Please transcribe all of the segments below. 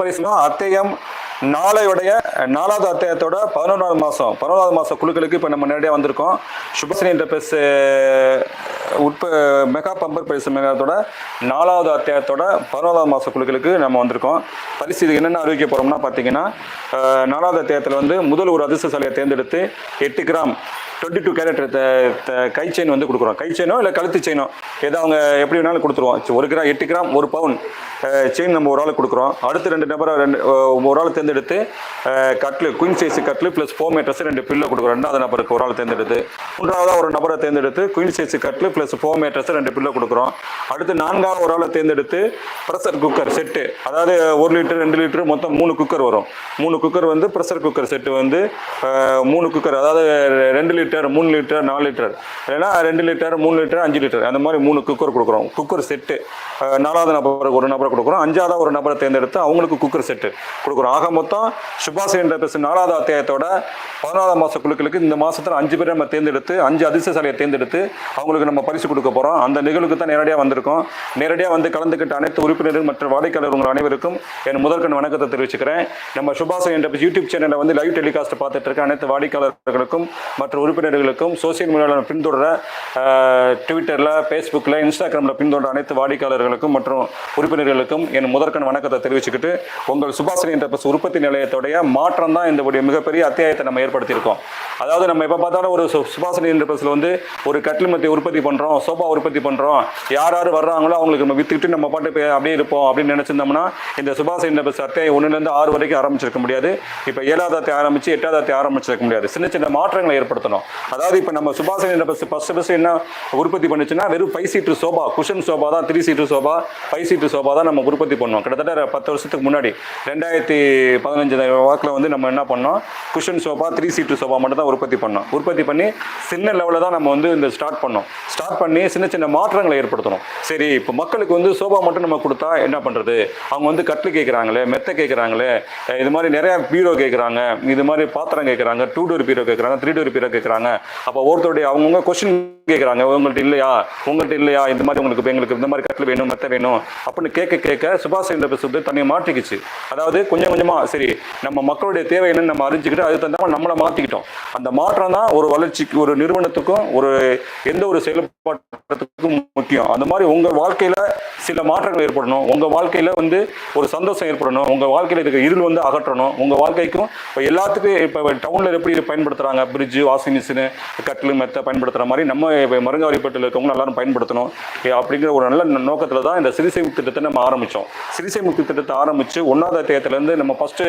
பரிசுனா அத்தியம் நாளையுடைய நாலாவது அத்தியாயத்தோட பதினொன்றாவது மாதம் பதினொன்றாவது மாதம் குழுக்களுக்கு இப்போ நம்ம நேரடியாக வந்திருக்கோம். சுபஸ்ரீ என்ற பெஸ் உட்ப மெகா பம்பர் பரிசு மெகாத்தோட நாலாவது அத்தியாயத்தோட பதினொன்றாவது மாத குழுக்களுக்கு நம்ம வந்திருக்கோம். பரிசு இது என்னென்ன அறிவிக்க போகிறோம்னா பார்த்தீங்கன்னா நாலாவது அத்தியாயத்தில் வந்து முதல் ஒரு அதிர்ஷ்ட சாலையை தேர்ந்தெடுத்து எட்டு கிராம் டுவெண்ட்டி டூ கேரட் கை செயின் வந்து கொடுக்குறோம். கை செயினோ இல்லை கழுத்து செயினோ ஏதோ அவங்க எப்படி வேணாலும் கொடுத்துருவோம். ஒரு கிராம் எட்டு கிராம் ஒரு பவுன் செயின் நம்ம ஒரு ஆள் கொடுக்குறோம். அடுத்து ரெண்டு நபரை ரெண்டு ஒரு ஆள் தேர்ந்தெடுத்து கட்லு குயின் சைஸ் கட்லு ப்ளஸ் ஃபோர் மேட்டர்ஸ் ரெண்டு பில்லு கொடுக்குறோம். ரெண்டாவது நபருக்கு ஒரு ஆள் தேர்ந்தெடுத்து மூன்றாவதாக ஒரு நபரை தேர்ந்தெடுத்து குயின் சைஸ் கட்லு ப்ளஸ் ஃபோர் மேட்டர்ஸ் ரெண்டு பில்லு கொடுக்குறோம். அடுத்து நான்காவது ஒரு ஆளை தேர்ந்தெடுத்து ப்ரெஷர் குக்கர் செட்டு அதாவது ஒரு லிட்டர் ரெண்டு லிட்டர் மொத்தம் மூணு குக்கர் வரும். மூணு குக்கர் வந்து ப்ரெஷர் குக்கர் செட்டு வந்து மூணு குக்கர் அதாவது ரெண்டு லிட்டர் மூணு லிட்டர் நாலு லிட்டர். இல்லைன்னா ரெண்டு லிட்டர் மூணு லிட்டர் அஞ்சு லிட்டர். அந்த மாதிரி மூணு குக்கர் கொடுக்குறோம். குக்கர் செட்டு நாலாவது நபருக்கு ஒரு நபரை கொடுக்குறோம். அஞ்சாவது ஒரு நபரை தேர்ந்தெடுத்து அவங்களுக்கு குக்கர் செட்டு கொடுக்குறோம். ஆக மொத்தம் சுபாஷ் என்ற பேசு நாலாவது அத்தியாயத்தோட பதினாலாம் மாத குழுக்களுக்கு இந்த மாதத்தில் அஞ்சு பேரை நம்ம தேர்ந்தெடுத்து அஞ்சு அதிர்ஷ்டசாலியை தேர்ந்தெடுத்து அவங்களுக்கு நம்ம பரிசு கொடுக்க போகிறோம் அந்த நிகழ்வுக்கு தான் நேரடியாக வந்திருக்கோம். நேரடியாக வந்து கலந்துக்கிட்ட அனைத்து உறுப்பினர்கள் மற்றும் வாடிக்கையாளர்கள் அனைவருக்கும் என் முதற்கண் வணக்கத்தை தெரிவிச்சுக்கிறேன். நம்ம சுபாஷ் என்ற யூடியூப் சேனலில் வந்து லைவ் டெலிகாஸ்ட் பார்த்துட்டு இருக்க அனைத்து வாடிக்கையாளர்களுக்கும் மற்ற உறுப்பினர்களுக்கும் சோசியல் மீடியாவில் பின்தொடர ட்விட்டரில் ஃபேஸ்புக்கில் இன்ஸ்டாகிராமில் பின்தொடர அனைத்து வாடிக்கையாளர்களுக்கும் மற்றும் உறுப்பினர்களுக்கும் என் முதற்கண் வணக்கத்தை தெரிவிச்சுக்கிட்டு உங்கள் சுபாஷினி என்ற பஸ் உற்பத்தி நிலையத்துடைய மாற்றம் தான் இந்த மிகப்பெரிய அத்தியாயத்தை நம்ம ஏற்படுத்தியிருக்கோம். அதாவது நம்ம எப்போ பார்த்தாலும் ஒரு சு- சுபாஷினி என்ற பஸ்ஸில் வந்து ஒரு கட்டில் மத்திய உற்பத்தி பண்ணுறோம் சோபா உற்பத்தி பண்ணுறோம் யார் யார் வர்றாங்களோ அவங்களுக்கு நம்ம வித்துக்கிட்டு நம்ம பாட்டு அப்படியே இருப்போம் அப்படின்னு நினச்சிருந்தோம்னா இந்த சுபாஷ் என்ற பஸ் அத்தியாயம் ஒன்றுலேருந்து ஆறு வரைக்கும் ஆரம்பிச்சிருக்க முடியாது. இப்போ ஏழாவது அத்தியாயம் ஆரம்பிச்சு எட்டாவது ஆரம்பிச்சிருக்க முடியாது. சின்ன சின்ன மாற்றங்களை ஏற்படுத்தணும். அதாவது இப்போ நம்ம சுபாஷ் பஸ் ஃபஸ்ட் பஸ் என்ன உற்பத்தி பண்ணுச்சுன்னா வெறும் five seat sofa cushion sofa தான் three seat sofa five seat sofa தான் நம்ம உற்பத்தி பண்ணோம் கிட்டத்தட்ட பத்து வருஷத்துக்கு முன்னாடி ரெண்டாயிரத்தி பதினஞ்சு வாக்கில் வந்து நம்ம என்ன பண்ணோம்? Cushion sofa three seat sofa மட்டும் தான் உற்பத்தி பண்ணோம். உற்பத்தி பண்ணி சின்ன லெவலில் தான் நம்ம வந்து இந்த ஸ்டார்ட் பண்ணோம். ஸ்டார்ட் பண்ணி சின்ன சின்ன மாற்றங்களை ஏற்படுத்தணும் சரி இப்போ மக்களுக்கு வந்து சோபா மட்டும் நம்ம கொடுத்தா என்ன பண்ணுறது அவங்க வந்து கட்டில் கேட்குறாங்களே மெத்தை கேட்குறாங்களே இது மாதிரி நிறையா பீரோ கேட்குறாங்க இது மாதிரி பாத்திரம் கேட்குறாங்க டூ டோர் பீரோ கேட்குறாங்க த்ரீ டோர் பீரோ கேட்குறாங்க அப்போ ஒருத்தருடைய அவங்கவுங்க கொஸ்டின் கேட்குறாங்க உங்கள்கிட்ட இல்லையா? உங்கள்கிட்ட இல்லையா? இந்த மாதிரி உங்களுக்கு எங்களுக்கு இந்த மாதிரி கட்டில் வேணும் மெத்த வேணும் அப்படின்னு கேட்க கேட்க சுபாஷ் சந்திர போஸ் வந்து தன்னை மாற்றிக்கிச்சு. அதாவது கொஞ்சம் கொஞ்சமாக சரி நம்ம மக்களுடைய தேவை என்னன்னு நம்ம அறிஞ்சுக்கிட்டு அதுக்கு தகுந்த மாதிரி நம்மளை மாற்றிக்கிட்டோம் அந்த மாற்றம் தான் ஒரு வளர்ச்சிக்கு ஒரு நிறுவனத்துக்கும் ஒரு எந்த ஒரு செயல்பாட்டுக்கும் முக்கியம். அந்த மாதிரி உங்கள் வாழ்க்கையில் சில மாற்றங்கள் ஏற்படணும். உங்கள் வாழ்க்கையில் வந்து ஒரு சந்தோஷம் ஏற்படணும். உங்கள் வாழ்க்கையில் இருக்க இருள் வந்து அகற்றணும். உங்கள் வாழ்க்கைக்கும் இப்போ எல்லாத்துக்கும் இப்போ டவுனில் எப்படி பயன்படுத்துகிறாங்க ஃப்ரிட்ஜு வாஷிங் மிஷின் கட்டில் மெத்த பயன்படுத்துகிற மாதிரி நம்ம இப்போ மருங்காவரிப்பட்டில் இருக்கவங்க எல்லாரும் பயன்படுத்தணும். அப்படிங்கிற ஒரு நல்ல நோக்கத்தில் தான் இந்த சிறுசேமி திட்டத்தை நம்ம ஆரம்பித்தோம் சிறுசேமி திட்டத்தை ஆரம்பித்து ஒன்றாவது அத்தியாயத்துலேருந்து நம்ம ஃபஸ்ட்டு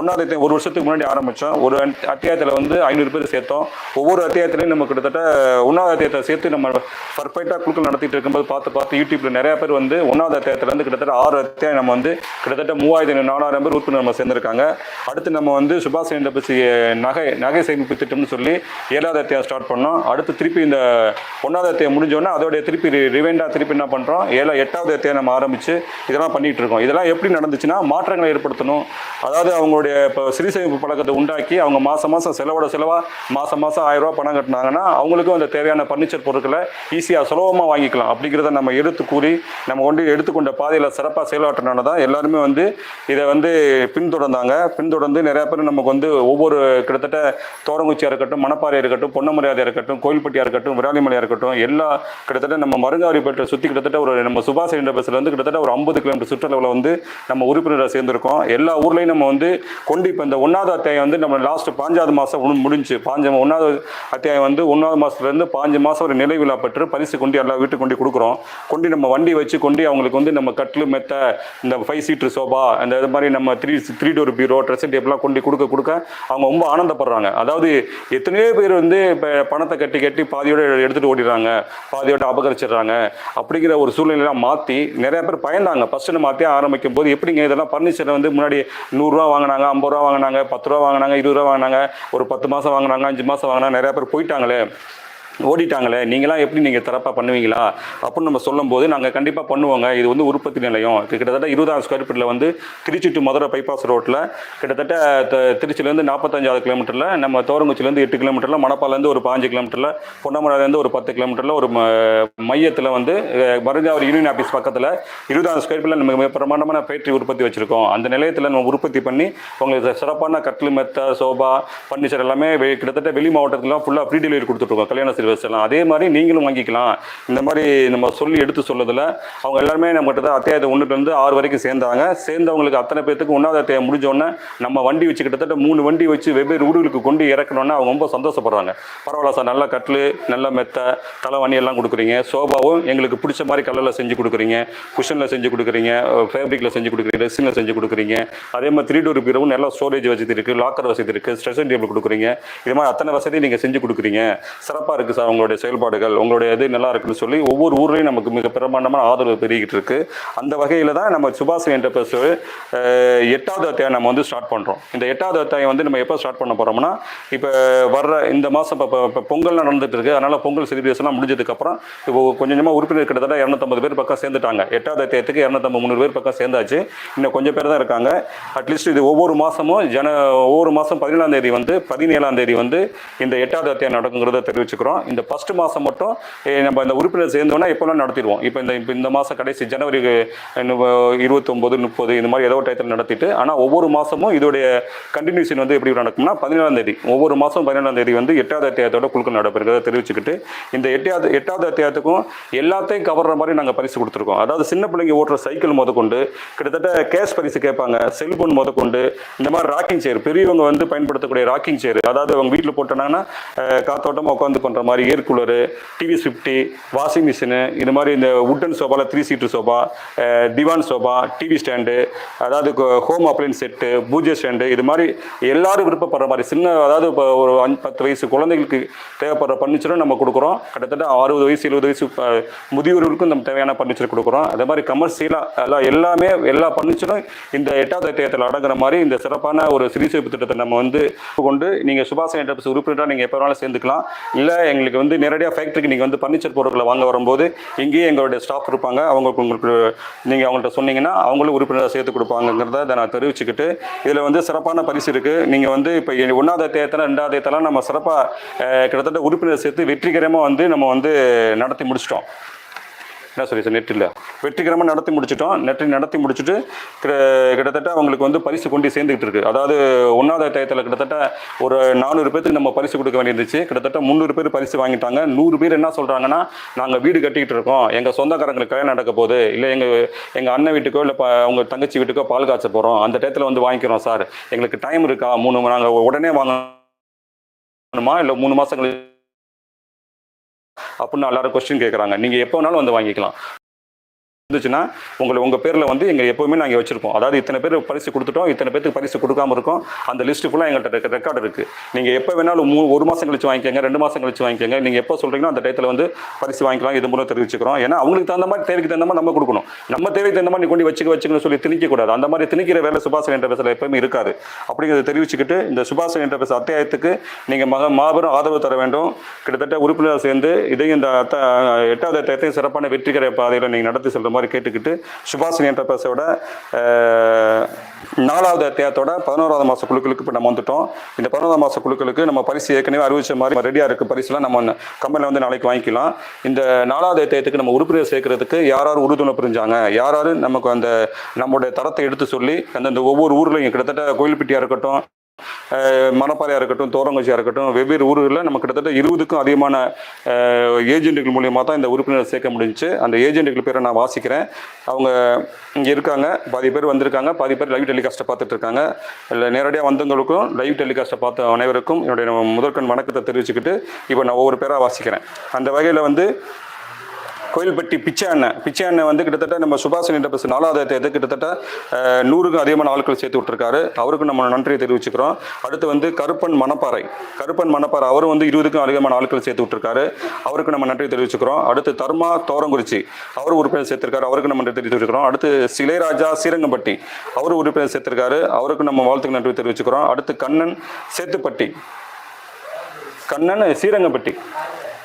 ஒன்றாவது ஒரு வருஷத்துக்கு முன்னாடி ஆரம்பித்தோம் ஒரு அத்தியாயத்தில் வந்து ஐநூறு பேர் சேர்த்தோம். ஒவ்வொரு அத்தியாயத்துலையும் நம்ம கிட்டத்தட்ட ஒன்றாவது அத்தியாயத்தை சேர்த்து நம்ம பர்ஃபெக்டாக குழுக்கள் நடத்திட்டு இருக்கும்போது பார்த்து பார்த்து யூடியூப்பில் நிறையா பேர் வந்து ஒன்றாவது அத்தியாயத்துலேருந்து கிட்டத்தட்ட ஆறு அத்தியாயம் நம்ம வந்து கிட்டத்தட்ட மூவாயிரத்தி நாலாயிரம் பேர் உறுப்பினர் நம்ம சேர்ந்துருக்காங்க. அடுத்து நம்ம வந்து சுபாஷ் சந்திர நகை நகை சேமிப்பு திட்டம்னு சொல்லி ஏழாவது அத்தியாயம் ஸ்டார்ட் பண்ணோம். அடுத்து திருப்பி இந்த ஒன்றாவது அத்தியாயம் முடிஞ்சோடனே அதோடைய திருப்பி ரிவைண்டாக திருப்பி என்ன பண்ணுறோம் ஏழா எட்டாவது அத்தியாயம் நம்ம ஆரம்பித்து இதெல்லாம் பண்ணிகிட்டு இருக்கோம். இதெல்லாம் எப்படி நடந்துச்சுன்னா மாற்றங்களை ஏற்படுத்தணும். அதாவது அவங்களுடைய இப்போ சிறு சேமிப்பு பழக்கத்தை உண்டாக்கி அவங்க மாதம் மாதம் செலவோட செலவாக மாதம் மாதம் ஆயிரம் ரூபா பணம் கட்டினாங்கன்னா அவங்களுக்கும் அந்த தேவையான ஃபர்னிச்சர் பொருட்களை ஈஸியாக சுலபமாக வாங்கிக்கலாம். அப்படிங்கிறத நம்ம எடுத்து கூறி நம்ம கொண்டு எடுத்துக்கொண்ட பாதையில் சிறப்பாக செயலாற்றினால தான் எல்லாருமே வந்து இதை வந்து பின்தொடர்ந்தாங்க. பின்தொடர்ந்து நிறையா பேர் நமக்கு வந்து ஒவ்வொரு கிட்டத்தட்ட தோரங்குச்சியாக இருக்கட்டும் மணப்பாறையாக இருக்கட்டும் பொன்னமரியாதையாக இருக்கட்டும் கோயில்பட்டியாக இருக்கட்டும் விராலிமலையாக இருக்கட்டும் எல்லா கிட்டத்தட்ட நம்ம மருங்காவரிப்பேட்டை சுற்றி கிட்டத்தட்ட ஒரு நம்ம சுபாஷ் என்ற பஸ்ஸில் வந்து கிட்டத்தட்ட ஒரு ஐம்பது கிலோமீட்டர் சுற்றளவில் வந்து நம்ம உறுப்பினராக சேர்ந்திருக்கோம். எல்லா ஊர்லேயும் நம்ம வந்து கொண்டு இப்போ இந்த ஒன்றாவது அத்தியாயம் வந்து நம்ம லாஸ்ட் பாஞ்சாவது மாதம் முடிஞ்சு பாஞ்ச ஒன்றாவது அத்தியாயம் வந்து ஒன்றாவது மாதத்துலேருந்து பாஞ்சு மாதம் ஒரு நிலை விழா பெற்று பரிசு கொண்டு எல்லா வீட்டுக்கு கொண்டு கொடுக்குறோம். கொண்டு நம்ம வண்டி வச்சு கொண்டு அவங்களுக்கு வந்து நம்ம கட்டில் மெத்த இந்த ஃபைவ் சீட்ரு சோபா அந்த இது மாதிரி நம்ம three three door bureau dressing டேப்லாம் கொண்டு கொடுக்க கொடுக்க அவங்க ரொம்ப ஆனந்தப்படுறாங்க. அதாவது எத்தனையோ பேர் வந்து இப்போ பணத்தை கட்டி கட்டி பாதியோட எடுத்துகிட்டு ஓடிடுறாங்க. பாதியோட அபகரிச்சிடுறாங்க. அப்படிங்கிற ஒரு சூழ்நிலையெல்லாம் மாற்றி நிறைய பேர் பயந்தாங்க. ஃபஸ்ட்டு மாற்றி ஆரம்பிக்கும் போது எப்படிங்க இதெல்லாம் பர்னிச்சரை வந்து முன்னாடி நூறுரூவா வாங்கினாங்க ஐம்பது ரூபா வாங்கினாங்க பத்து ரூபா வாங்கினாங்க இருபது ரூபா வாங்கினாங்க ஒரு பத்து மாதம் வாங்கினாங்க அஞ்சு மாதம் வாங்கினாங்க நிறைய பேர் போயிட்டாங்களே. ஓடிட்டாங்களே நீங்களாம் எப்படி நீங்கள் சிறப்பாக பண்ணுவீங்களா? அப்படின்னு நம்ம சொல்லும்போது நாங்கள் கண்டிப்பாக பண்ணுவோங்க. இது வந்து உற்பத்தி நிலையம். கிட்டத்தட்ட இருபதாயிரம் ஸ்கொயர் ஃபீட்டில் வந்து திருச்சி டு மதுரை பைபாஸ் ரோட்டில் கிட்டத்தட்ட த- திருச்சியிலேருந்து நாற்பத்தஞ்சாவது கிலோமீட்டரில் நம்ம தோரங்குச்சிலேருந்து எட்டு கிலோமீட்டரில் மணப்பாலேருந்து ஒரு பாஞ்சு கிலோமீட்டரில் பொன்னமராலேருந்து ஒரு பத்து கிலோமீட்டரில் ஒரு மையத்தில் வந்து மருந்தாவரி யூனியன் ஆஃபீஸ் பக்கத்தில் இருபதாயிரம் ஸ்கொயர் ஃபீட்டில் நம்ம பிரமாண்டமான ஃபேக்ட்ரி உற்பத்தி வச்சுருக்கோம். அந்த நிலையத்தில் நம்ம உற்பத்தி பண்ணி உங்களுக்கு சிறப்பான கட்டில் மெத்த சோபா ஃபர்னிச்சர் எல்லாமே கிட்டத்தட்ட வெளி மாவட்டத்துலாம் ஃபுல்லாக ஃப்ரீ டெலிவரி கொடுத்துட்ருக்கோம் கல்யாண சர்வீஸ் அதே மாதிரி நீங்களும் வாங்கிக்கலாம். இந்த மாதிரி நம்ம சொல்லி எடுத்து சொல்லதில் அவங்க எல்லாருமே நம்மகிட்ட தான் அத்தியாயத்தை ஒன்றுலேருந்து ஆறு வரைக்கும் சேர்ந்தாங்க. சேர்ந்தவங்களுக்கு அத்தனை பேத்துக்கு ஒன்றாவது அத்தியாயம் முடிஞ்சோடனே நம்ம வண்டி வச்சு கிட்டத்தட்ட மூணு வண்டி வச்சு வெவ்வேறு ஊடுகளுக்கு கொண்டு இறக்கணும்னா அவங்க ரொம்ப சந்தோஷப்படுறாங்க. பரவாயில்ல சார் நல்ல கட்டில் நல்ல மெத்த தலைவணி எல்லாம் கொடுக்குறீங்க. சோபாவும் எங்களுக்கு பிடிச்ச மாதிரி கலரில் செஞ்சு கொடுக்குறீங்க. குஷனில் செஞ்சு கொடுக்குறீங்க. ஃபேப்ரிக்கில் செஞ்சு கொடுக்குறீங்க. ரெஸ்ஸில் செஞ்சு கொடுக்குறீங்க. அதே மாதிரி த்ரீ டோர் பீரவும் நல்லா ஸ்டோரேஜ் வசதி இருக்குது லாக்கர் வசதி இருக்குது ஸ்ட்ரெஷன் டேபிள் கொடுக்குறீங்க. இது மாதிரி அத்தனை வசதி நீங்கள் செஞ்சு கொடுக்குறீங்க. சிறப்பாக இருக்குது சார் உங்களுடைய செயல்பாடுகள் உங்களுடைய இது நல்லா இருக்குன்னு சொல்லி ஒவ்வொரு ஊர்லேயும் நமக்கு மிக பிரமாண்டமான ஆதரவு பெருகிட்டு இருக்கு. அந்த வகையில் தான் நம்ம சுபாஷ் என்டர்பிரைஸ் எட்டாவது அத்தியாயம் நம்ம வந்து ஸ்டார்ட் பண்ணுறோம் இந்த எட்டாவது அத்தியாயம் வந்து நம்ம எப்போ ஸ்டார்ட் பண்ண போகிறோம்னா இப்போ வர்ற இந்த மாதம் இப்போ இப்போ பொங்கல் நடந்துட்டு இருக்கு. அதனால் பொங்கல் செலிப்ரேஷன்லாம் முடிஞ்சதுக்கப்புறம் இப்போ கொஞ்சம் கொஞ்சமாக உறுப்பினர் கிட்டத்தட்ட இரநூத்தம்பது பேர் பக்கம் சேர்ந்துட்டாங்க. எட்டாவது அத்தியாயத்துக்கு இரநூத்தம்பது முந்நூறு பேர் பக்கம் சேர்ந்தாச்சு. இன்னும் கொஞ்சம் பேர் தான் இருக்காங்க. அட்லீஸ்ட் இது ஒவ்வொரு மாதமும் ஜன ஒவ்வொரு மாதம் பதினேழாம் தேதி வந்து பதினேழாம் தேதி வந்து இந்த எட்டாவது அத்தியாயம் நடக்குங்கிறத தெரிவிச்சுக்கிறோம். இந்த ஃபர்ஸ்ட் மாதம் மட்டும் நம்ம இந்த உறுப்பினர் சேர்ந்தோன்னா எப்போல்லாம் நடத்திடுவோம்? இப்போ இந்த இப்போ இந்த மாதம் கடைசி ஜனவரி இருபத்தொம்போது முப்பது இந்த மாதிரி ஏதோ ஒரு டயத்தில் நடத்திட்டு ஆனால் ஒவ்வொரு மாதமும் இதோடைய கண்டினியூஷன் வந்து எப்படி நடக்கும்னா பதினேழாம் தேதி. ஒவ்வொரு மாதம் பதினேழாம் தேதி வந்து எட்டாவது அத்தியாயத்தோட குழுக்கள் நடப்பிருக்கிறத தெரிவிச்சுக்கிட்டு இந்த எட்டாவது எட்டாவது அத்தியாயத்துக்கும் எல்லாத்தையும் கவர்ற மாதிரி நாங்கள் பரிசு கொடுத்துருக்கோம். அதாவது சின்ன பிள்ளைங்க ஓட்டுற சைக்கிள் முதற்கொண்டு கிட்டத்தட்ட கேஷ் பரிசு கேட்பாங்க செல்போன் முதற்கொண்டு இந்த மாதிரி ராக்கிங் சேர் பெரியவங்க வந்து பயன்படுத்தக்கூடிய ராக்கிங் சேர் அதாவது அவங்க வீட்டில் போட்டோன்னா காத்தோட்டமாக உட்காந்து பண்ணுற மாதிரி மாதிரி air cooler TV fifty washing machine இது மாதிரி இந்த உட்டன் சோபாவில் த்ரீ சீட்டு சோபா திவான் சோபா டிவி ஸ்டாண்டு அதாவது ஹோம் அப்ளைன்ஸ் செட்டு பூஜை ஸ்டாண்டு இது மாதிரி எல்லாரும் விருப்பப்படுற மாதிரி சின்ன அதாவது இப்போ ஒரு அஞ்சு பத்து வயசு குழந்தைகளுக்கு தேவைப்படுற பர்னிச்சரும் நம்ம கொடுக்குறோம். கிட்டத்தட்ட அறுபது வயசு எழுபது வயசு முதியோர்களுக்கும் நம்ம தேவையான பர்னிச்சர் கொடுக்குறோம். அதே மாதிரி கமர்ஷியலாக எல்லாம் எல்லாமே எல்லா பர்னிச்சரும் இந்த எட்டாவது அத்தியாயத்தில் அடங்குற மாதிரி இந்த சிறப்பான ஒரு சிறுசேப்பு திட்டத்தை நம்ம வந்து கொண்டு நீங்கள் சுபாஷ் என்டர்பிரைஸ் உறுப்பினராக நீங்கள் எப்போ வேணாலும் சேர்ந்துக்கலாம். இல்லை எங்களுக்கு வந்து நேரடியாக ஃபேக்ட்ரிக்கு நீங்கள் வந்து ஃபர்னிச்சர் பொருட்களை வாங்க வரும்போது இங்கேயே எங்களுடைய ஸ்டாஃப் இருப்பாங்க அவங்களுக்கு உங்களுக்கு நீங்கள் அவங்கள்ட்ட சொன்னீங்கன்னா அவங்களும் உறுப்பினராக சேர்த்து கொடுப்பாங்கங்கிறத இதை நான் தெரிவிச்சுக்கிட்டு இதில் வந்து சிறப்பான பரிசு இருக்குது நீங்கள் வந்து இப்போ ஒன்றாவது தேர்தல் ரெண்டாவது தேர்தலாம் நம்ம சிறப்பாக கிட்டத்தட்ட உறுப்பினர் சேர்த்து வெற்றிகரமாக வந்து நம்ம வந்து நடத்தி முடிச்சிட்டோம். என்ன சொல்லி சார் நெட்டில் வெற்றிகரமாக நடத்தி முடிச்சிட்டோம். நெற்றி நடத்தி முடிச்சுட்டு கிட்டத்தட்ட அவங்களுக்கு வந்து பரிசு கொண்டு சேர்ந்துக்கிட்டு இருக்கு. அதாவது ஒன்றாவது டயத்தில் கிட்டத்தட்ட ஒரு நானூறு பேருக்கு நம்ம பரிசு கொடுக்க வேண்டியிருந்துச்சு. கிட்டத்தட்ட முந்நூறு பேர் பரிசு வாங்கிட்டாங்க. நூறு பேர் என்ன சொல்கிறாங்கன்னா நாங்கள் வீடு கட்டிக்கிட்டு இருக்கோம். எங்கள் சொந்தக்காரங்களுக்கு கல்யாணம் நடக்க போகுது. இல்லை எங்கள் எங்கள் அண்ணன் வீட்டுக்கோ இல்லை அவங்க தங்கச்சி வீட்டுக்கோ பால் காய்ச்ச போகிறோம் அந்த டயத்தில் வந்து வாங்கிக்கிறோம் சார். எங்களுக்கு டைம் இருக்கா? மூணு நாங்கள் உடனே வாங்கணுமா? இல்லை மூணு மாதம் கழிச்சு அப்படின்னு எல்லாரும் கொஸ்டின் கேட்குறாங்க நீங்கள் எப்போ வேணாலும் வந்து வாங்கிக்கலாம். இருந்துச்சுன்னா உங்களை உங்கள் பேரில் வந்து எங்கள் எப்போவுமே நாங்கள் வச்சுருப்போம். அதாவது இத்தனை பேர் பரிசு கொடுத்துட்டோம் இத்தனை பேருக்கு பரிசு கொடுக்காம இருக்கோம். அந்த லிஸ்ட்டு ஃபுல்லாக எங்கள்கிட்ட ரெக்கார்டு இருக்குது நீங்கள் எப்போ வேணாலும் மூ ஒரு மாதம் கழிச்சு வாங்கிக்கோங்க ரெண்டு மாதம் கழிச்சு வாங்கிக்கோங்க. நீங்கள் எப்போ சொல்கிறீங்களோ அந்த டயத்தில் வந்து பரிசு வாங்கிக்கலாம். இது மூலம் தெரிவிச்சுக்கிறோம். ஏன்னா அவங்களுக்கு தகுந்த மாதிரி தேவைக்கு தகுந்த மாதிரி நம்ம கொடுக்கணும். நம்ம தேவைக்கு தகுந்த மாதிரி நீ கொண்டு வச்சுக்க வச்சுக்கணும்னு சொல்லி திணிக்கக்கூடாது. அந்த மாதிரி திணிக்கிற வேலை சுபாஷ் என்டர்பிரஸில் எப்பவுமே இருக்காது. அப்படிங்கிறத தெரிவிச்சுக்கிட்டு இந்த சுபாஷ் என்டர்பிரஸ் அத்தியாயத்துக்கு நீங்கள் மக மாபெரும் ஆதரவு தர வேண்டும். கிட்டத்தட்ட உறுப்பினர் சேர்ந்து இதையும் இந்த எட்டாவது அத்தியாயத்தையும் சிறப்பான வெற்றிகர பாதையில் நீங்கள் நடத்தி செல்ற மாதிரி கேட்டுக்கிட்டு சுபாஷினி என்டர்பிரைஸோட அஹ், நாலாவது அத்தியாயத்தோட பதினோராவது மாத குழுக்களுக்கு இப்போ நம்ம வந்துட்டோம். இந்த பதினோராவது மாத குழுக்களுக்கு நம்ம பரிசு ஏற்கனவே அறிவிச்ச மாதிரி ரெடியாக இருக்குது பரிசுலாம் நம்ம கம்பெனியில் வந்து நாளைக்கு வாங்கிக்கலாம். இந்த நாலாவது அத்தியாயத்துக்கு நம்ம உறுப்பினர் சேர்க்கறதுக்கு யார் யார் உறுதுணை புரிஞ்சாங்க? யார் யார் நமக்கு அந்த நம்மளுடைய தரத்தை எடுத்து சொல்லி அந்தந்த ஒவ்வொரு ஊர்லையும் கிட்டத்தட்ட கோயில்பட்டியாக இருக்கட்டும் மணப்பாறையாக இருக்கட்டும் தோரங்கச்சியாக இருக்கட்டும் வெவ்வேறு ஊர்களில் நம்ம கிட்டத்தட்ட இருபதுக்கும் அதிகமான ஏஜென்ட்டுகள் மூலியமாக தான் இந்த உறுப்பினர் சேர்க்க முடிஞ்சிச்சு. அந்த ஏஜென்ட்டுகள் பேரை நான் வாசிக்கிறேன். அவங்க இங்கே இருக்காங்க பாதி பேர் வந்திருக்காங்க பாதி பேர் லைவ் டெலிகாஸ்ட்டை பார்த்துட்டு இருக்காங்க. இல்லை நேரடியாக வந்தவங்களுக்கும் லைவ் டெலிகாஸ்ட்டை பார்த்த அனைவருக்கும் என்னுடைய முதற்கண் வணக்கத்தை தெரிவிச்சுக்கிட்டு இப்போ நான் ஒவ்வொரு பேராக வாசிக்கிறேன். அந்த வகையில் வந்து கோயில்பட்டி பிச்சை அண்ணன் பிச்சை அண்ணன் வந்து கிட்டத்தட்ட நம்ம சுபாஷ் என்ற நாலாவது தேதி கிட்டத்தட்ட நூறுக்கும் அதிகமான ஆட்கள் சேர்த்து விட்டுருக்காரு. அவருக்கு நம்ம நன்றியை தெரிவிச்சுக்கிறோம். அடுத்து வந்து கருப்பன் மணப்பாறை. கருப்பன் மணப்பாறை அவரும் வந்து இருபதுக்கும் அதிகமான ஆட்கள் சேர்த்து விட்டுருக்காரு. அவருக்கு நம்ம நன்றி தெரிவிச்சுக்கிறோம். அடுத்து தர்மா தோரங்குறிச்சி அவர் உறுப்பினர் சேர்த்திருக்காரு. அவருக்கு நம்ம நன்றி தெரிவிச்சுக்கிறோம். அடுத்து சிலைராஜா ஸ்ரீரங்கம்பட்டி அவர் உறுப்பினர் சேர்த்திருக்காரு. அவருக்கு நம்ம வாழ்த்துக்கு நன்றி தெரிவிச்சுக்கிறோம். அடுத்து கண்ணன் சேத்துப்பட்டி. கண்ணன் ஸ்ரீரங்கப்பட்டி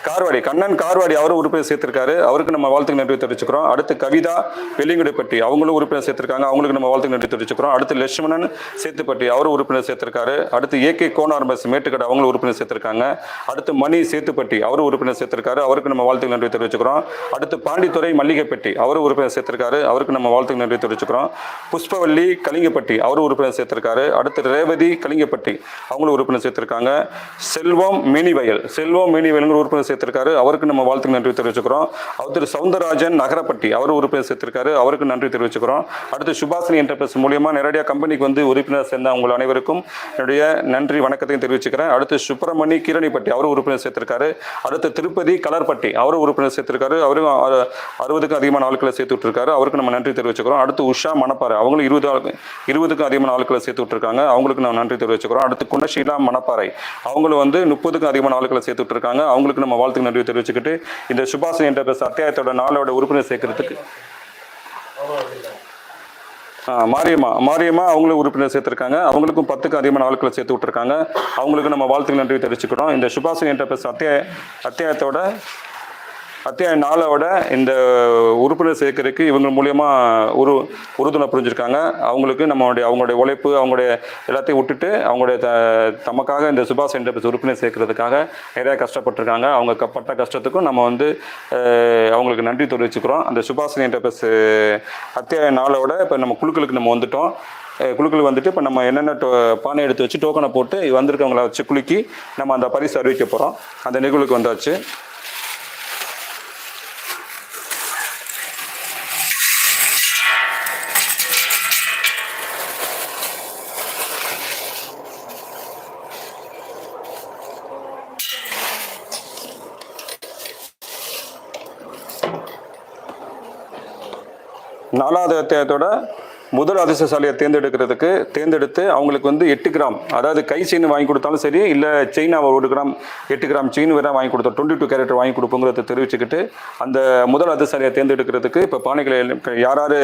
கார்வாடி கண்ணன் கார்வாடி அவரும் உறுப்பினர் சேர்த்திருக்காரு. அவருக்கு நம்ம வாழ்த்துக்கு நன்றி தெரிவிச்சுக்கிறோம். அடுத்து கவிதா வெள்ளிங்குடிப்பட்டி அவங்களும் உறுப்பினர் சேர்த்திருக்காங்க. அவங்களுக்கு நம்ம வாழ்த்துக்கு நன்றி தெரிவிச்சுக்கிறோம். அடுத்து லட்சுமணன் சேத்துப்பட்டி அவரும் உறுப்பினர் சேர்த்திருக்காரு. அடுத்து ஏ கே கோனார்மஸ் மேட்டுக்கடை அவங்களும் உறுப்பினர் சேர்த்திருக்காங்க. அடுத்து மணி சேத்துப்பட்டி அவரும் உறுப்பினர் சேர்த்திருக்காரு. அவருக்கு நம்ம வாழ்த்துக்கு நன்றி தெரிவிச்சுக்கிறோம். அடுத்து பாண்டித்துறை மல்லிகைப்பட்டி அவரும் உறுப்பினர் சேர்த்திருக்காரு. அவருக்கு நம்ம வாழ்த்துக்கு நன்றி தெரிவிச்சுக்கிறோம். புஷ்பவல்லி கலிங்கப்பட்டி அவரும் உறுப்பினர் சேர்த்திருக்காரு. அடுத்து ரேவதி கலிங்கப்பட்டி அவங்களும் உறுப்பினர் சேர்த்திருக்காங்க. செல்வம் மினிவயல் செல்வம் மினிவயலுங்கிற உறுப்பினர் சேர்த்திருக்காரு. அவருக்கு நம்ம வாழ்த்துக்கு நன்றி தெரிவிச்சுக்கிறோம். திரு சவுந்தரராஜன் நகரப்பட்டி அவர் உறுப்பினர் சேர்த்திருக்காரு. அவருக்கு நன்றி தெரிவிச்சுக்கிறோம். அடுத்து சுபாஷினி என்டர்பிரைஸ் மூலியமாக நேரடியாக கம்பெனிக்கு வந்து உறுப்பினர் சேர்ந்த உங்கள் அனைவருக்கும் என்னுடைய நன்றி வணக்கத்தையும் தெரிவிச்சுக்கிறேன். அடுத்து சுப்பிரமணி கிரணிப்பட்டி அவர் உறுப்பினர் சேர்த்திருக்காரு. அடுத்து திருப்பதி கலர்பட்டி அவர் உறுப்பினர் சேர்த்திருக்காரு. அவரும் அறுபதுக்கும் அதிகமான ஆட்களை சேர்த்து விட்டுருக்காரு. அவருக்கு நம்ம நன்றி தெரிவிச்சுக்கிறோம். அடுத்து உஷா மணப்பாறை அவங்களும் இருபது ஆளுக்கு இருபதுக்கும் அதிகமான ஆட்களை சேர்த்து விட்டுருக்காங்க. அவங்களுக்கு நம்ம நன்றி தெரிவிச்சுக்கிறோம். அடுத்து குணசீலா மணப்பாறை அவங்களும் வந்து முப்பதுக்கும் அதிகமான ஆட்களை சேர்த்து விட்டுருக்காங்க. அவங்களுக்கு நம்ம வாழ்த்துக்கு நன்றி தெரிவிச்சுக்கிட்டு இந்த சுபாஷினி பேச அத்தியாயத்தோட நாளோட உறுப்பினர் சேர்க்கறதுக்கு. ஆ, மாரியம்மா மாரியம்மா அவங்களும் உறுப்பினர் சேர்த்துருக்காங்க. அவங்களுக்கும் பத்துக்கு அதிகமான ஆட்களை சேர்த்து விட்டுருக்காங்க. அவங்களுக்கு நம்ம வாழ்த்துக்கு நன்றி தெரிவிச்சுக்கிறோம். இந்த சுபாஷினி பேச அத்தியாய அத்தியாயத்தோட அத்தியாயம் நாளோட இந்த உறுப்பினர் சேர்க்கறதுக்கு இவங்க மூலியமா ஒரு உறுதுணை புரிஞ்சிருக்காங்க. அவங்களுக்கு நம்மளுடைய அவங்களுடைய உழைப்பு அவங்களுடைய எல்லாத்தையும் விட்டுட்டு அவங்களுடைய த தமக்காக இந்த சுபாஷ் என்டர்பிரைஸ் உறுப்பினர் சேர்க்கறதுக்காக நிறைய கஷ்டப்பட்டிருக்காங்க. அவங்க பட்ட கஷ்டத்துக்கும் நம்ம வந்து அவங்களுக்கு நன்றி தெரிவிச்சுக்கிறோம். அந்த சுபாஷினி என்டர்பிரைஸ் அத்தியாயம் நாளோட இப்போ நம்ம குழுக்களுக்கு நம்ம வந்துட்டோம். குழுக்கள் வந்துட்டு இப்போ நம்ம என்னென்ன டோ பானை எடுத்து வச்சு டோக்கனை போட்டு வந்திருக்கவங்கள வச்சு குலுக்கி நம்ம அந்த பரிசு அறிவிக்க போகிறோம் அந்த நிகழ்வுக்கு வந்தாச்சு. நாலாவது அத்தியாயத்தோட முதல் அதிர்ஷ்டசாலியை தேர்ந்தெடுக்கிறதுக்கு தேர்ந்தெடுத்து அவங்களுக்கு வந்து எட்டு கிராம் அதாவது கை செயின் வாங்கி கொடுத்தாலும் சரி இல்லை செயின் ஒரு கிராம் எட்டு கிராம் செயின் வேற வாங்கி கொடுத்தோம். டுவெண்ட்டி டூ கேரக்டர் வாங்கி கொடுப்போங்கிறத தெரிவிச்சுக்கிட்டு அந்த முதல் அதிர்ஷ்டசாலியை தேர்ந்தெடுக்கிறதுக்கு இப்போ பானைகளை யார் யார்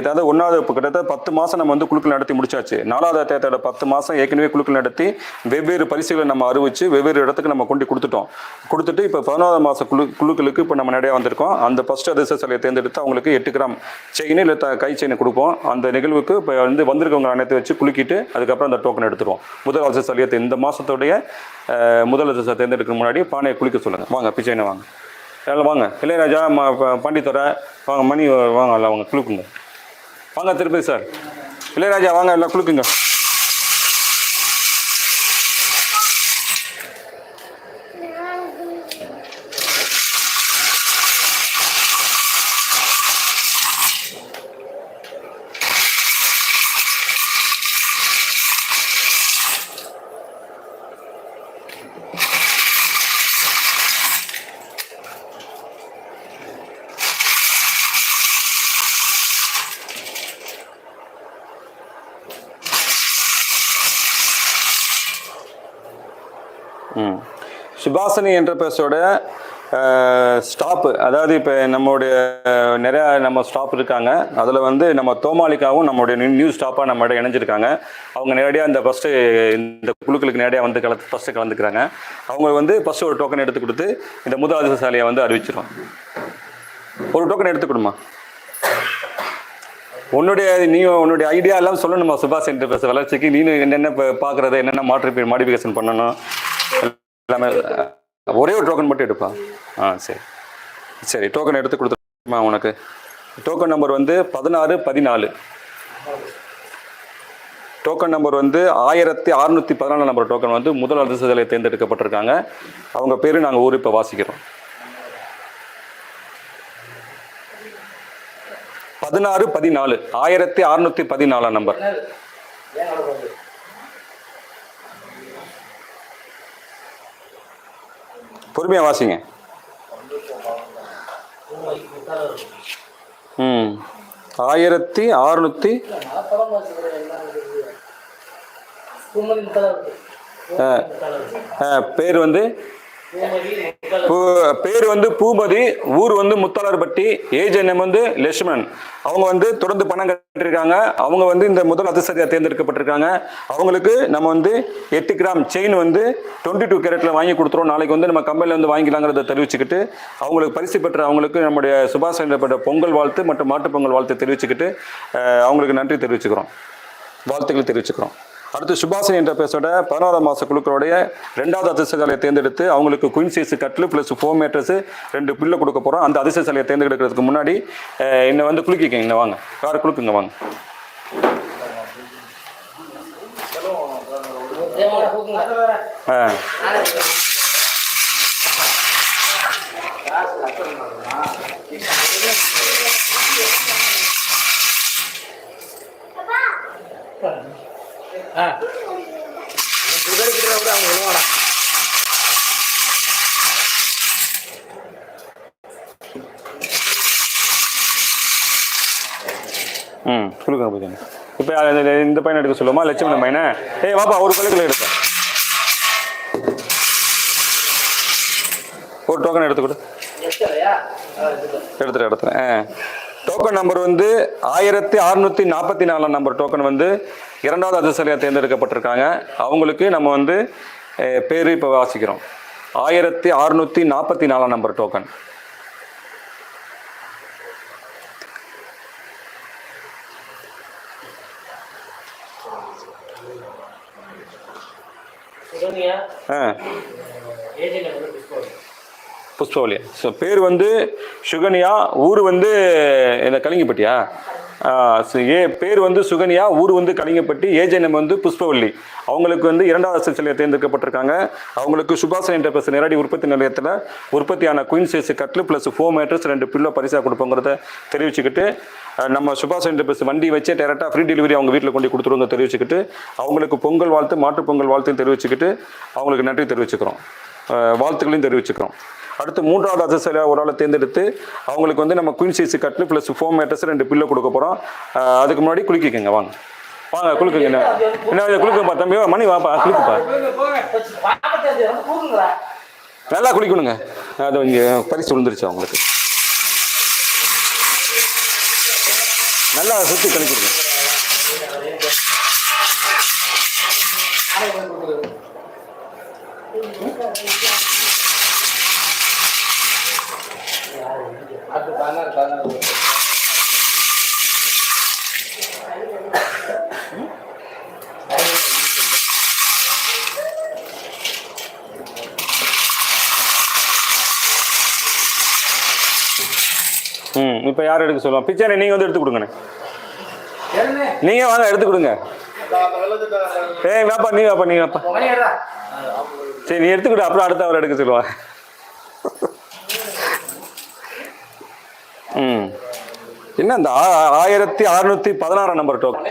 ஏதாவது ஒன்றாவது கிட்டத்தட்ட பத்து மாதம் நம்ம வந்து குழுக்கள் நடத்தி முடிச்சாச்சு. நாலாவது தேர்தல பத்து மாதம் ஏற்கனவே குழுக்கள் நடத்தி வெவ்வேறு பரிசுகளை நம்ம அறிவிச்சு வெவ்வேறு இடத்துக்கு நம்ம கொண்டு கொடுத்துட்டோம். கொடுத்துட்டு இப்போ பதினோராவது மாத குழு குழுக்களுக்கு இப்போ நம்ம நிறையா வந்திருக்கோம். அந்த ஃபர்ஸ்ட் அதிர்ஷ்டசாலியை தேர்ந்தெடுத்து அவங்களுக்கு எட்டு கிராம் செயின் இல்லை த கை செயின் கொடுப்போம். அந்த நிகழ்வுக்கு இப்போ வந்து வந்திருக்கவங்க அனைத்து வச்சு குலுக்கிட்டு அதுக்கப்புறம் அந்த டோக்கன் எடுத்துருவோம். முதல் அரசு சலியத்தை இந்த மாதத்துடைய முதல் அதிர்ஷ்டம் தேர்ந்தெடுக்க முன்னாடி பானையை குளிக்க சொல்லுங்கள் வாங்க பிச்சைனை வாங்க? எல்லாம் வாங்க? இளையராஜா ம ப- பாண்டித்துறை வாங்க மணி வாங்க எல்லாம் வாங்க குளுக்குங்க வாங்க திருப்பதி சார். இளையராஜா வாங்க எல்லாம் குளுக்குங்க ம். சுபாஷினி என்டர்பிரைஸோட ஸ்டாப்பு அதாவது இப்போ நம்மளுடைய நிறையா நம்ம ஸ்டாப் இருக்காங்க. அதில் வந்து நம்ம தோமாலிக்காவும் நம்மளுடைய நியூ ஸ்டாப்பாக நம்மளோட இணைஞ்சிருக்காங்க. அவங்க நேரடியாக இந்த ஃபஸ்ட்டு இந்த குழுக்களுக்கு நேரடியாக வந்து கலந்து ஃபஸ்ட்டு கலந்துக்கிறாங்க. அவங்க வந்து ஃபஸ்ட்டு ஒரு டோக்கன் எடுத்து கொடுத்து இந்த முதல் அதிர்ஷ்டசாலியை வந்து அறிவிச்சிரும். ஒரு டோக்கன் எடுத்து கொடுமா உன்னுடைய நீ உன்னுடைய ஐடியா எல்லாம் சொல்லணுமா சுபாஷ் என்டர்பிரைஸ் வளர்ச்சிக்கு. நீ என்னென்ன இப்போ பார்க்குறது என்னென்ன மாற்றி மாடிஃபிகேஷன் பண்ணணும்? எல்லாமே ஒரே ஒரு டோக்கன் மட்டும் எடுப்பா. ஆ சரி. சரி டோக்கன் எடுத்து கொடுத்துருமா உனக்கு? டோக்கன் நம்பர் வந்து பதினாறு பதினாலு. டோக்கன் நம்பர் வந்து ஆயிரத்தி அறுநூத்தி பதினாலு நம்பர் டோக்கன் வந்து முதல் அதிர்ஷ்டலை தேர்ந்தெடுக்கப்பட்டிருக்காங்க. அவங்க பேர் நாங்கள் ஊர் இப்போ வாசிக்கிறோம். பதினாறு பதினாலு. ஆயிரத்தி அறுநூத்தி பதினாலாம் நம்பர் பொறுமையா வாசிங்க. ம். ஆயிரத்தி அறுநூத்தி பேர் வந்து பேர் வந்து பூமதி ஊர் வந்து முத்தாளர்பட்டி ஏஜ் எண்ணம் வந்து லட்சுமணன் அவங்க வந்து தொடர்ந்து பணம் கட்டிருக்காங்க அவங்க வந்து இந்த முதல் அதிசரியா தேர்ந்தெடுக்கப்பட்டிருக்காங்க. அவங்களுக்கு நம்ம வந்து எட்டு கிராம் செயின் வந்து டுவெண்ட்டி டூ கேரட்ல வாங்கி கொடுத்துருவோம் நாளைக்கு வந்து நம்ம கம்பெனில வந்து வாங்கிக்கலாங்கிறத தெரிவிச்சுக்கிட்டு அவங்களுக்கு பரிசு பெற்ற அவங்களுக்கு நம்முடைய சுபாஷ் சந்திரப்பட்ட பொங்கல் வாழ்த்து மற்றும் மாட்டுப் பொங்கல் வாழ்த்து தெரிவிச்சுக்கிட்டு அவங்களுக்கு நன்றி தெரிவிச்சுக்கிறோம். வாழ்த்துக்கள் தெரிவிச்சுக்கிறோம். அடுத்து சுபாஷினி என்ற பேசோட பதினாறாம் மாத குழுக்களுடைய ரெண்டாவது அதிர்ஷ்டசாலையை தேர்ந்தெடுத்து அவங்களுக்கு குயின் சைஸ் கட்டில் ப்ளஸ் ஃபோர் மேட்ரஸ் ரெண்டு பில்லை கொடுக்க போகிறோம் அந்த அதிர்ஷ்டசாலையை தேர்ந்தெடுக்கிறதுக்கு முன்னாடி என்னை வந்து குளிக்கிங்க இங்க வாங்க. கார் குளிக்குங்க வாங்க. ஆ. ம் குலுக்குங்க போய் இப்போ இந்த பையனை எடுக்க சொல்லுமா? லட்சுமணன் பையனை? ஏய் வாப்பா ஒரு கொலைக்குள்ள எடுக்க ஒரு டோக்கன் எடுத்து கொடு. எடுத்துட்டு எடுத்துறேன் டோக்கன் நம்பர் வந்து ஆயிரத்தி அறுநூத்தி நாற்பத்தி நாலாம் நம்பர் டோக்கன் வந்து இரண்டாவது அதிர்ஷ்டலையாக தேர்ந்தெடுக்கப்பட்டிருக்காங்க. அவங்களுக்கு நம்ம வந்து பேரு இப்போ வாசிக்கிறோம். ஆயிரத்தி அறுநூத்தி நாற்பத்தி நாலாம் நம்பர் டோக்கன் புஷ்பவலியா ஸோ பேர் வந்து சுகன்யா ஊர் வந்து இந்த கலிங்கப்பட்டியா? ஏ பேர் வந்து சுகன்யா ஊர் வந்து கலிங்கப்பட்டி ஏஜென்எம் வந்து புஷ்பவல்லி. அவங்களுக்கு வந்து இரண்டாவது சிலையை தேர்ந்தெடுக்கப்பட்டிருக்காங்க. அவங்களுக்கு சுபாஷ் என்டர்பிரைஸ் நேரடி உற்பத்தி நிலையத்தில் உற்பத்தியான குயின் சைஸ் கட்லு ப்ளஸ் ஃபோர் மேட்ரஸ் ரெண்டு பில்லோ பரிசாக கொடுப்போங்கிறத தெரிவிச்சுக்கிட்டு நம்ம சுபாஷ் என்டர்பிரைஸ் வண்டி வச்சு டேரெக்டாக ஃப்ரீ டெலிவரி அவங்க வீட்டில் கொண்டு கொடுத்துருவங்க தெரிவிச்சுக்கிட்டு அவங்களுக்கு பொங்கல் வாழ்த்து மாட்டுப் பொங்கல் வாழ்த்தையும் தெரிவிச்சுக்கிட்டு அவங்களுக்கு நன்றி தெரிவிச்சுக்கிறோம். வாழ்த்துக்களையும் தெரிவிச்சுக்கிறோம். அடுத்து மூன்றாவது அதிர்ஷ்ட ஒரு ஆளை தேர்ந்தெடுத்து அவங்களுக்கு வந்து நம்ம குயின் சைஸ் கட்டில் ப்ளஸ் ஃபோம் மேட்டர்ஸ் ரெண்டு பில்லோ கொடுக்க போகிறோம் அதுக்கு முன்னாடி குளிக்கிக்கங்க வாங்க. வாங்க குளிக்குங்க. என்ன என்ன குளிக்கப்பா தம்பி மணி வாப்பா குளிக்குப்பா நல்லா குளிக்கணுங்க. அது இங்கே பரிசு விழுந்துருச்சு அவங்களுக்கு. நல்லா சுற்றி கழிச்சிருங்க ம் இப்போ யார் எடுக்க சொல்லுவோம் பிச்சை நீங்கள் வந்து எடுத்து கொடுங்கண்ணே. நீங்கள் வாங்க எடுத்து கொடுங்க. ஏய் வாப்பா நீ வாப்பா நீ வாப்பா. சரி நீ எடுத்துக்கிட்டு அப்புறம் அடுத்த அவர் எடுக்க சொல்லுவா. ம். என்ன இந்த ஆயிரத்தி அறுநூத்தி பதினாறாம் நம்பர் டோக்கன்